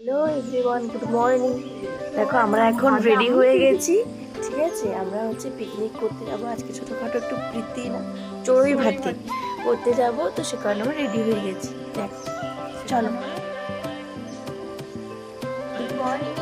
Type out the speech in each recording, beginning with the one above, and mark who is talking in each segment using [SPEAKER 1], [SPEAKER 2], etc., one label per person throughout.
[SPEAKER 1] Hello everyone good morning দেখো, আমরা এখন রেডি হয়ে গেছি। ঠিক আছে? আমরা হচ্ছে পিকনিক করতে যাব। আজকে ছোটোখাটো একটু প্রীতি না, চড়ুই ভাতি করতে যাব। তো সে কারণে আমরা রেডি হয়ে গেছি। দেখ, চলো।
[SPEAKER 2] গুড মর্নিং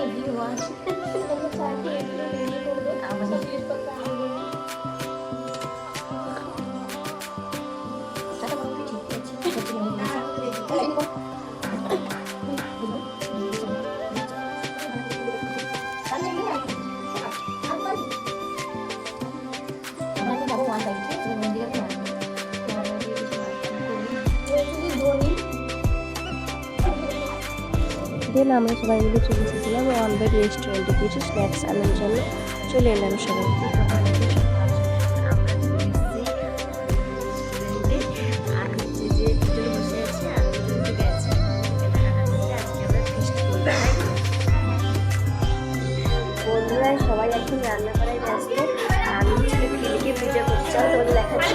[SPEAKER 1] দেন আমরা সবাই মিলে চলে এসেছিলাম ওয়ানবেড রেস্টুরেন্টে কিছু স্ন্যাক্স আনার জন্য চলে এলাম সবাই। বন্ধুরা সবাই এখন রান্না করায় ব্যস্ত। আর আমি হচ্ছে পূজা করছি চলো তোমাদের দেখাচ্ছি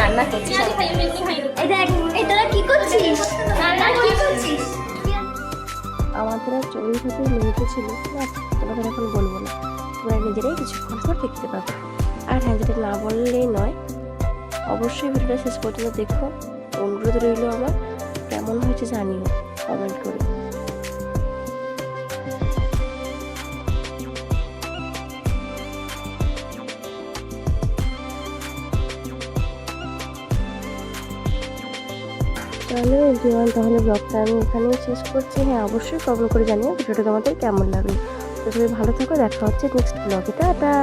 [SPEAKER 1] রান্না করছে।
[SPEAKER 2] এই দেখ তোরা কি করছিস? রান্না কি করছিস
[SPEAKER 1] আমাদের আর চড়ুই ভাতের মেনুতে ছিল তোমাদের এখন বলব না। তোমরা নিজেরাই কিছুক্ষণ পর দেখতে পাবে। আর হ্যাঁ যেটা না বললেই নয়, অবশ্যই ভিডিওটা শেষ পর্যন্ত দেখো। অনুরোধ রইল আমার, কেমন হয়েছে জানিও কমেন্ট করে। চলো জীবন তাহলে ব্লগটা আমি এখানেই শেষ করছি। হ্যাঁ অবশ্যই কমেন্ট করে জানিও, ভিডিওটা তোমাদের কেমন লাগল। তো সবাই ভালো থাকো, দেখা হচ্ছে নেক্সট ব্লগে টাটা!